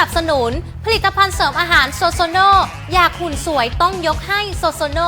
นับสนุน ผลิตภัณฑ์เสริมอาหารโซโซโนอยากหุ่นสวยต้องยกให้โซโซโน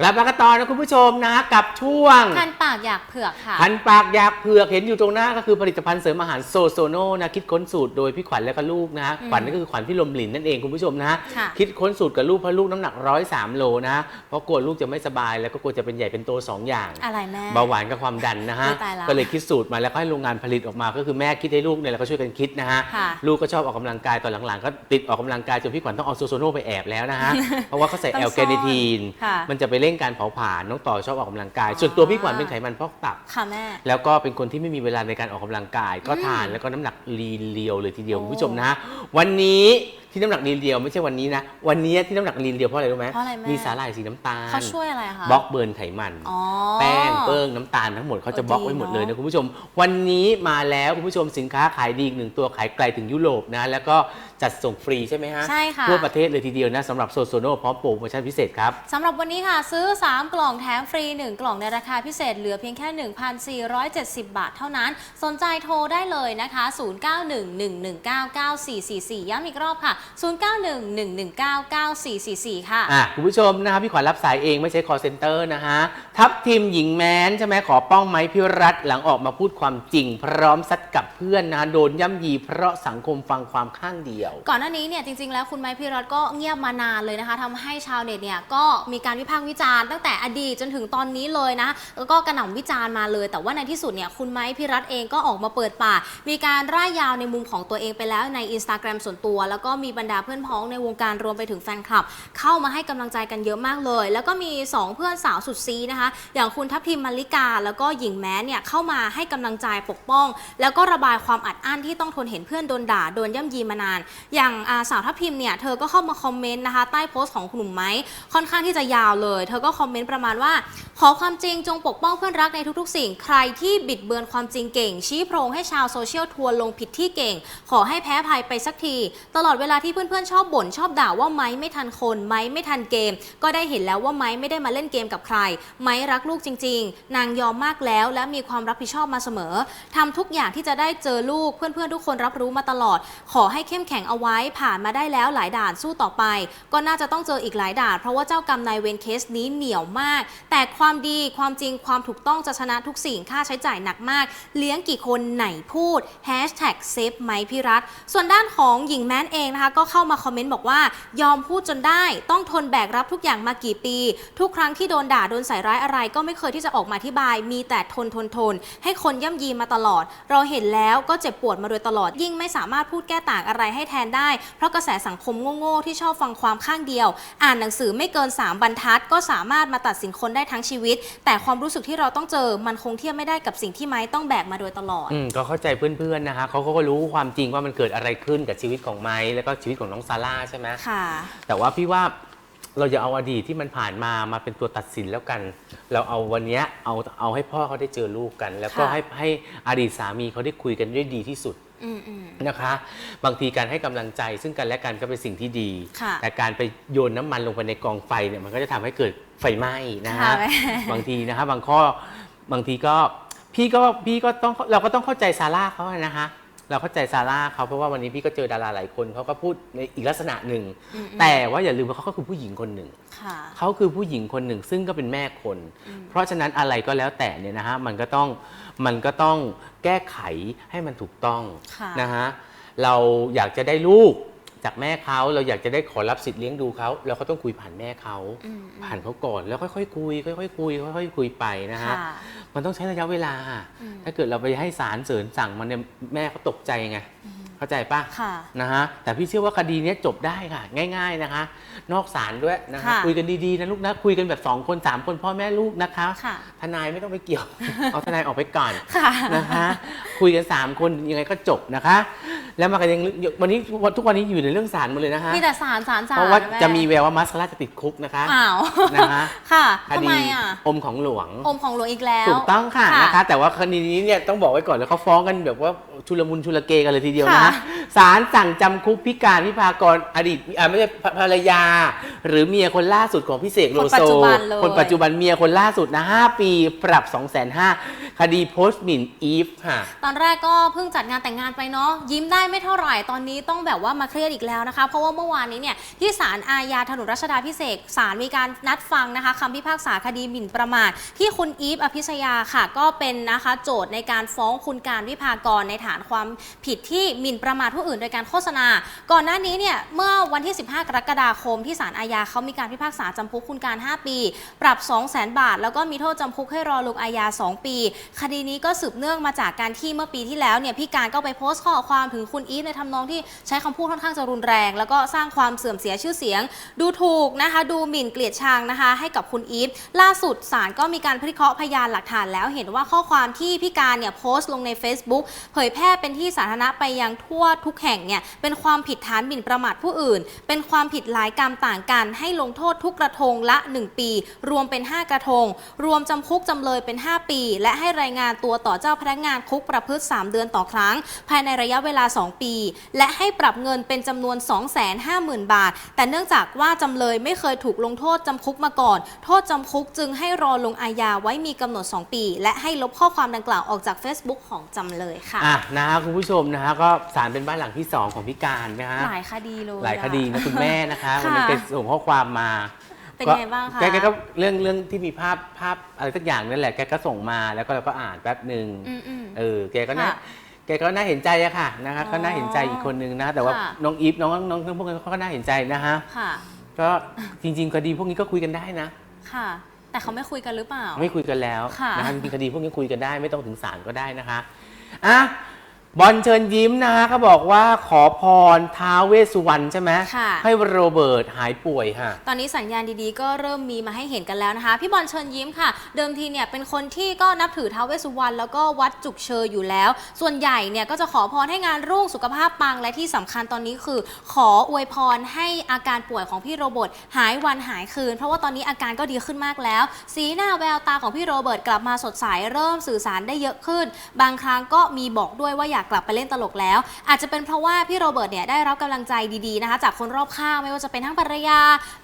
กลับมากันต่อนะคุณผู้ชมนะกับช่วงคันปากอยากเผือกค่ะพันปากอยากเผือกเห็นอยู่ตรงหน้าก็คือผลิตภัณฑ์เสริมอาหารโซโซโนนะคิดค้นสูตรโดยพี่ขวัญและก็ลูกนะอืมขวัญนี่ก็คือขวัญพี่ลมหลินนั่นเองคุณผู้ชมนะค่ะคิดค้นสูตรกับลูกเพราะลูกน้ำหนักร้อยสามโลนะเพราะกลัวลูกจะไม่สบายแล้วก็กลัวจะเป็นใหญ่เป็นโตสองอย่างอะไรแม่เบาหวานกับความดันนะฮะอุ๊ยตายแล้วก็เลยคิดสูตรมาแล้วก็ให้โรงงานผลิตออกมา ก็คือแม่คิดให้ลูกเนี่ยแล้วก็ช่วยกันคิดนะฮะค่ะลูกก็ชอบออกกำลังกายตอนหลังๆ ก็ติดออกกำลังกายจนพี่ขวัญต้องเอาโซโซโนไปแอบแล้วนะฮะเพราะว่าเขาใส่ต้องแอลแกนิทีนค่ะมันจะไปเร่งการเผาผลาญน้องต่อชอบออกกำลังกายอ๋อส่วนตัวพี่ขวัญเป็นไขมันพอกตับค่ะแม่แล้วก็เป็นคนที่ไม่มีเวลาในการออกกำลังกาย ก็อืมทานแล้วก็น้ำหนักลีนเรียวเลยทีเดียวโอ้คุณผู้ชมนะ วันนี้ ที่น้ำหนักลีนเรียวไม่ใช่วันนี้นะ วันนี้ที่น้ำหนักลีนเรียวเพราะอะไรรู้ไหมเพราะอะไรแม่ มีสาหร่ายสีน้ำตาลเขาช่วยอะไรคะ บล็อกเบิร์นไขมัน อ๋อ แป้งเปิ้งน้ำตาลทั้งหมดเขาจะบล็อกไว้หมดเลยนะคุณผู้ชม วันนี้มาแล้วคุณผู้ชมสินค้าขายดีอีกหนึ่งตัวขายไกลถึงยุโรปนะ แล้วก็จัดส่งฟรีใช่ไหมฮะใช่ค่ะ ทั่วประเทศเลยทีเดียวนะสำหรับโซโซโนพร้อมโปรโมชั่นพิเศษครับ สำหรับวันนี้ค่ะ ซื้อ 3 กล่องแถมฟรี 1 กล่องในราคาพิเศษเหลือเพียงแค่ 1,470 บาทเท่านั้น สนใจโทรได้เลยนะคะ 0911199444 ย้ำอีกรอบค่ะ0911199444 ค่ะ อะคุณผู้ชมนะครับพี่ขวัญรับสายเองไม่ใช่ call center นะฮะ ทัพทีมหญิงแม้นใช่ไหมขอป้องไหมพิรัตหลังออกมาพูดความจริง พร้อมซัดกับเพื่อนนะโดนย่ำยีเพราะสังคมฟังความข้างเดียว ก่อนหน้านี้เนี่ยจริงๆ แล้วคุณไม้พี่รัตก็เงียบมานานเลยนะคะทำให้ชาวเน็ตเนี่ยก็มีการวิพากษ์วิจารณ์ตั้งแต่อดีตจนถึงตอนนี้เลยนะแล้วก็กระหน่ำวิจารณ์มาเลย แต่ว่าในที่สุดเนี่ยคุณไม้พี่รัตเองก็ออกมาเปิดปากมีการร่ายยาวในมุมของตัวเองไปแล้วในอินสตาแกรมส่วนตัว แล้วก็มีีบรรดาเพื่อนพ้องในวงการรวมไปถึงแฟนคลับ เข้ามาให้กำลังใจกันเยอะมากเลย แล้วก็มี 2 เพื่อนสาวสุดซีนะคะ อย่างคุณทัพทิมมาริกา แล้วก็หญิงแม้เนี่ยเข้ามาให้กำลังใจปกป้อง แล้วก็ระบายความอัดอั้นที่ต้องทนเห็นเพื่อนโดนด่าโดนย่ำยีมานาน อย่างาสาวทัพทิมเนี่ยเธอก็เข้ามาคอมเมนต์นะคะใต้โพสต์ของคุณหนุ่มไม้ค่อนข้างที่จะยาวเลย เธอก็คอมเมนต์ประมาณว่า ขอความจริงจงปกป้องเพื่อนรักในทุกๆ สิ่งใครที่บิดเบือนความจริงเก่ง ชี้โพรงให้ชาวโซเชียลทัวร์ลงผิดที่เก่ง ขอให้แพ้ภัยไปสักที ตลอดเวลาที่เพื่อนๆชอบบ่นชอบด่าว่าไม้ไม่ทันคนไม้ไม่ทันเกม ก็ได้เห็นแล้วว่าไม้ไม่ได้มาเล่นเกมกับใคร ไม้รักลูกจริง ๆ นางยอมมากแล้วและมีความรับผิดชอบมาเสมอทำทุกอย่างที่จะได้เจอลูกเพื่อนๆทุกคนรับรู้มาตลอด ขอให้เข้มแข็งเอาไว้ผ่านมาได้แล้วหลายด่านสู้ต่อไป ก็น่าจะต้องเจออีกหลายด่าน เพราะว่าเจ้ากรรมนายเวรเคสนี้เหนียวมาก แต่ความดีความจริงความถูกต้องจะชนะทุกสิ่งค่าใช้จ่ายหนักมาก เลี้ยงกี่คนไหนพูด Hashtag เซฟไมพี่รัฐส่วนด้านของหญิงแม้นเองนะคะก็เข้ามาคอมเมนต์บอกว่ายอมพูดจนได้ ต้องทนแบกรับทุกอย่างมากี่ปี ทุกครั้งที่โดนด่าโดนใส่ร้ายอะไร ก็ไม่เคยที่จะออกมาอธิบาย มีแต่ทนทนทน ให้คนย่ำยีมาตลอด เราเห็นแล้วก็เจ็บปวดมาโดยตลอด ยิ่งไม่สามารถพูดแก้ต่างอะไรให้แทนได้ เพราะกระแสสังคมโง่ๆที่ชอบฟังความข้างเดียว อ่านหนังสือไม่เกิน 3 บรรทัด ก็สามารถมาตัดสินคนได้ทั้งชีวิต แต่ความรู้สึกที่เราต้องเจอมันคงเทียบไม่ได้กับสิ่งที่ไม้ต้องแบกมาโดยตลอด อืมก็เข้าใจเพื่อนๆนะคะเขาก็รู้ความจริงว่ามันเกิดอะไรขึ้นกับชีวิตของไม้แล้วก็ชีวิตของน้องซาร่าใช่ไหมค่ะ แต่ว่าพี่ว่าเราจะเอาอดีตที่มันผ่านมามาเป็นตัวตัดสินแล้วกัน เราเอาวันเนี้ยเอาเอาให้พ่อเขาได้เจอลูกกัน แล้วก็ค่ะ ให้ให้อดีตสามีเขาได้คุยกันได้ดีที่สุด อืมอืม นะคะ บางทีการให้กำลังใจซึ่งกันและกันก็เป็นสิ่งที่ดี ค่ะ แต่การไปโยนน้ำมันลงไปในกองไฟเนี่ยมันก็จะทำให้เกิดไฟไหม้นะค่ะฮะ แม่ บางทีนะคะบางข้อบางทีก็พี่ก็พี่ก็ต้องเราก็ต้องเข้าใจซาร่าเขาอะนะคะ เราเข้าใจซาร่าเขาเพราะว่าวันนี้พี่ก็เจอดาราหลายคนเขาก็พูดในอีกลักษณะหนึ่งอืมอืมแต่ว่าอย่าลืมว่าเขาก็คือผู้หญิงคนหนึ่งค่ะเขาคือผู้หญิงคนหนึ่ง ซึ่งก็เป็นแม่คน เพราะฉะนั้นอะไรก็แล้วแต่เนี่ยนะฮะมันก็ต้องมันก็ต้องแก้ไขให้มันถูกต้องค่ะนะฮะเราอยากจะได้ลูก จากแม่เขาเราอยากจะได้ขอรับสิทธิ์เลี้ยงดูเขาเราก็ต้องคุยผ่านแม่เขา อืมผ่านเขาก่อนแล้วค่อยๆคุย ค่อยๆคุยค่อยๆคุยไปนะฮะ ค่ะมันต้องใช้ระยะเวลา อืมถ้าเกิดเราไปให้ศาลเสริญสั่งมันเนี่ยแม่เขาตกใจไงเข้าใจปะ ค่ะ นะฮะแต่พี่เชื่อว่าคดีเนี้ยจบได้ค่ะ ง่าย ๆนะคะ นอกศาลด้วยนะคะค่ะคุยกันดีๆนะลูกนะคุยกันแบบสองคนสามคนพ่อแม่ลูกนะคะค่ะ ทนายไม่ต้องไปเกี่ยว เอาทนายออกไปก่อนค่ะ นะคะ คุยกัน3คนยังไงก็จบนะคะ แล้วมากันยังวันนี้ทุกวันนี้อยู่ในเรื่องศาลหมดเลยนะคะมีแต่สารสารสารเพราะว่าแม่จะมีแววว่ามัสคาร่าจะติดคุกนะคะอ้าวนะคะค่ะคทำดีไมอะอมของหลวง อมของหลวงอีกแล้ว ถูกต้องค่ะค่ะนะคะ แต่ว่าคดีนี้เนี่ยต้องบอกไว้ก่อนแล้วเขาฟ้องกันแบบว่าชุลมุนชุลเกกันเลยทีเดียวนะค่ะศาลสั่งจำคุกพิการพิพากรอดีตอ่าไม่ใช่ภรรยา หรือเมียคนล่าสุดของพี่เสกโลคนปัจโซจุบันเลยคนปัจจุบันเมียคนล่าสุดนะ5ปีปรับ 2 5 0 0 0 คดีโพสต์หมิ่นอีฟค่ะ ตอนแรกก็เพิ่งจัดงานแต่งงานไปเนาะยิ้มได้ไม่เท่าไหร่ตอนนี้ต้องแบบว่ามาเครียดอีกแล้วนะคะ เพราะว่าเมื่อวานนี้เนี่ยที่ศาลอาญาถนนรัชดาพิเศษศาลมีการนัดฟังนะคะคำพิพากษาคดีหมิ่นประมาท ที่คุณอีฟอภิชยาค่ะ ก็เป็นนะคะโจทย์ในการฟ้องคุณการวิภากรในฐานความผิดที่หมิ่นประมาทผู้อื่นโดยการโฆษณา ก่อนหน้านี้เนี่ยเมื่อวันที่ 15 กรกฎาคมที่ศาลอาญาเขามีการพิพากษาจำคุกคุณการ 5 ปี ปรับ 2 0 0 0 0 0 บาท แล้วก็มีโทษจำคุกให้รอลงอาญา 2 ปีคดีนี้ก็สืบเนื่องมาจากการที่เมื่อปีที่แล้วเนี่ยพี่การก็ไปโพสต์ข้อความถึงคุณอีฟในทำนองที่ใช้คำพูดค่อนข้างจะรุนแรง แล้วก็สร้างความเสื่อมเสียชื่อเสียง ดูถูกนะคะ ดูหมิ่นเกลียดชังนะคะ ให้กับคุณอีฟล่าสุดศาลก็มีการพิเคราะห์พยานหลักฐานแล้วเห็นว่าข้อความที่พี่การเนี่ยโพสต์ลงใน Facebook เผยแพร่เป็นที่สาธารณะไปยังทั่วทุกแห่งเนี่ยเป็นความผิดฐานหมิ่นประมาทผู้อื่น เป็นความผิดหลายกรรมต่างกัน ให้ลงโทษทุกกระทงละ 1 ปี รวมเป็น 5 กระทง รวมจำคุกจำเลยเป็น 5 ปี และให้รายงานตัวต่อเจ้าพนักงานคุกประพฤติ 3 เดือนต่อครั้ง ภายในระยะเวลา 2 ปี และให้ปรับเงินเป็นจำนวน 250,000 บาท แต่เนื่องจากว่าจำเลยไม่เคยถูกลงโทษจำคุกมาก่อน โทษจำคุกจึงให้รอลงอาญาไว้มีกำหนด 2 ปี และให้ลบข้อความดังกล่าวออกจาก Facebook ของจำเลยค่ะ อะนะฮะคุณผู้ชมนะฮะก็ศาลเป็นบ้านหลังที่ 2 ของพี่การนะฮะหลายคดีเลยหลายคดีนะอะคุณแม่นะคะค่ะวันนั้นแกส่งข้อความมา เป็นไงบ้างคะแกแกก็เรื่องเรื่องที่มีภาพภาพอะไรสักอย่างนั่นแหละแกก็ส่งมาแล้วก็เราก็อ่านแป๊บหนึ่งอืมอืมเออแกก็น่าค่ะแกก็น่าเห็นใจอะค่ะนะคะอ๋อก็น่าเห็นใจอีกคนนึงนะแต่ว่าค่ะน้องอีฟน้องน้องน้องพวกนั้นเขาก็น่าเห็นใจนะฮะค่ะก็จริง ๆ คดีพวกนี้ก็คุยกันได้นะ ค่ะ แต่เขาไม่คุยกันหรือเปล่า ไม่คุยกันแล้วค่ะนะคะจริงๆคดีพวกนี้คุยกันได้ไม่ต้องถึงศาลก็ได้นะคะอะ บอลเชิญยิ้มนะคะเขาบอกว่าขอพรท้าวเวสสุวรรณใช่ไหมค่ะ ให้โรเบิร์ตหายป่วยค่ะ ตอนนี้สัญญาณดีๆ ก็เริ่มมีมาให้เห็นกันแล้วนะคะ พี่บอลเชิญยิ้มค่ะ เดิมทีเนี่ยเป็นคนที่ก็นับถือท้าวเวสสุวรรณแล้วก็วัดจุกเชยอยู่แล้ว ส่วนใหญ่เนี่ยก็จะขอพรให้งานรุ่งสุขภาพปังและที่สำคัญตอนนี้คือ ขออวยพรให้อาการป่วยของพี่โรเบิร์ตหายวันหายคืน เพราะว่าตอนนี้อาการก็ดีขึ้นมากแล้ว สีหน้าแววตาของพี่โรเบิร์ตกลับมาสดใสเริ่มสื่อสารได้เยอะขึ้น บางครั้งก็มีบอกด้วยว่าอยากกลับไปเล่นตลกแล้ว อาจจะเป็นเพราะว่าพี่โรเบิร์ตเนี่ยได้รับกำลังใจดีๆนะคะจากคนรอบข้างไม่ว่าจะเป็นทั้งภรรยา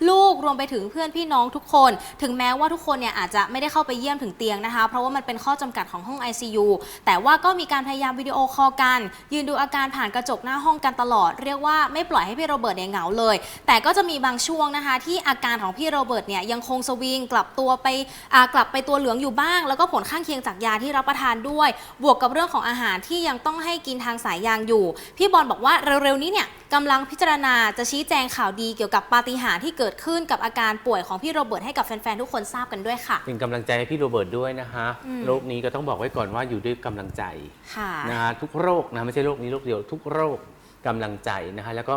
ลูกรวมไปถึงเพื่อนพี่น้องทุกคน ถึงแม้ว่าทุกคนเนี่ยอาจจะไม่ได้เข้าไปเยี่ยมถึงเตียงนะคะ เพราะว่ามันเป็นข้อจำกัดของห้อง ICU แต่ว่าก็มีการพยายามวิดีโอคอลกัน ยืนดูอาการผ่านกระจกหน้าห้องกันตลอด เรียกว่าไม่ปล่อยให้พี่โรเบิร์ตเนี่ยเหงาเลย แต่ก็จะมีบางช่วงนะคะ ที่อาการของพี่โรเบิร์ตเนี่ยยังคงสวิงกลับตัวไปกลับไปตัวเหลืองอยู่บ้าง แล้วก็ผลข้างเคียงจากยาที่รับประทานด้วย บวกกับเรื่องของอาหารที่ยังต้องให้กินทางสายยางอยู่ พี่บอลบอกว่าเร็วๆนี้เนี่ยกำลังพิจารณาจะชี้แจงข่าวดีเกี่ยวกับปาฏิหาริย์ที่เกิดขึ้นกับอาการป่วยของพี่โรเบิร์ตให้กับแฟนๆทุกคนทราบกันด้วยค่ะ เป็นกำลังใจให้พี่โรเบิร์ตด้วยนะคะอืม โรคนี้ก็ต้องบอกไว้ก่อนว่าอยู่ด้วยกำลังใจค่ะ นะฮะทุกโรคนะไม่ใช่โรคนี้โรคเดียว ทุกโรคกำลังใจนะคะแล้วก็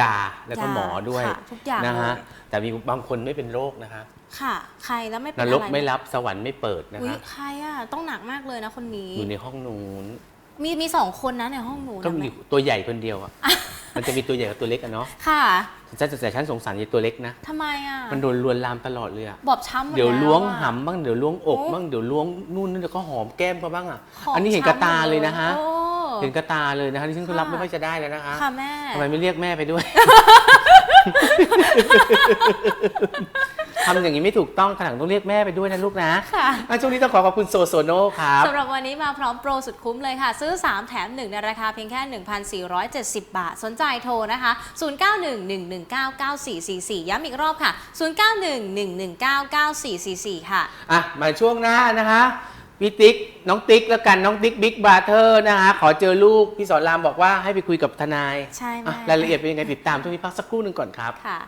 ยาแล้วก็ยาหมอด้วยค่ะทุกอย่างนะฮะเลย แต่มีบางคนไม่เป็นโรคนะคะค่ะ ใครแล้วไม่เป็นนอะไรรกไม่รับสวรรค์ไม่เปิดนะอุ๊ยคะใครอะต้องหนักมากเลยนะคนนี้ อยู่ในห้องนู้น มีมีสองคนนะในห้องหนูก็นะมีแม่ตัวใหญ่คนเดียวอะมันจะมีตัวใหญ่กับตัวเล็กอะเนาะค่ะฉันแต่ฉันสงสารไอ้ตัวเล็กนะทำไมอะมันโดนลวนลามตลอดเลยอะบอบช้ำมเดี๋ยวแล้วงอะหำบ้างเดี๋ยวล้วงอกโอ้บ้างเดี๋ยวล้วงนู่นนี่เดี๋ยวก็หอมแก้มเขาบ้างอะขงอันนี้เห็นกระตาเลยนะฮะโอ้เห็นกระตาเลยนะคะที่ฉันก็รับค่ะไม่ค่อยจะได้แล้วนะคะค่ะแม่ทำไมไม่เรียกแม่ไปด้วย ทำอย่างนี้ไม่ถูกต้องขนาดต้องเรียกแม่ไปด้วยนะลูกนะค่ะ อะช่วงนี้ต้องขอขอบคุณโซโซโนครับ สำหรับวันนี้มาพร้อมโปรสุดคุ้มเลยค่ะ ซื้อ 3 แถม 1 ในราคาเพียงแค่ 1,470 บาท สนใจโทรนะคะ 0911199444 ย้ำอีกรอบค่ะ 0911199444 ค่ะ อะ มาช่วงหน้านะคะพี่ติ๊กน้องติ๊กแล้วกันน้องติ๊กบิ๊กบราเธอร์นะคะขอเจอลูก พี่สอนรามบอกว่าให้ไปคุยกับทนายใช่ไหม อะรายละเอียดเป็นยังไงติดตามช่วงนี้พักสักครู่หนึ่งก่อนครับ ค่ะ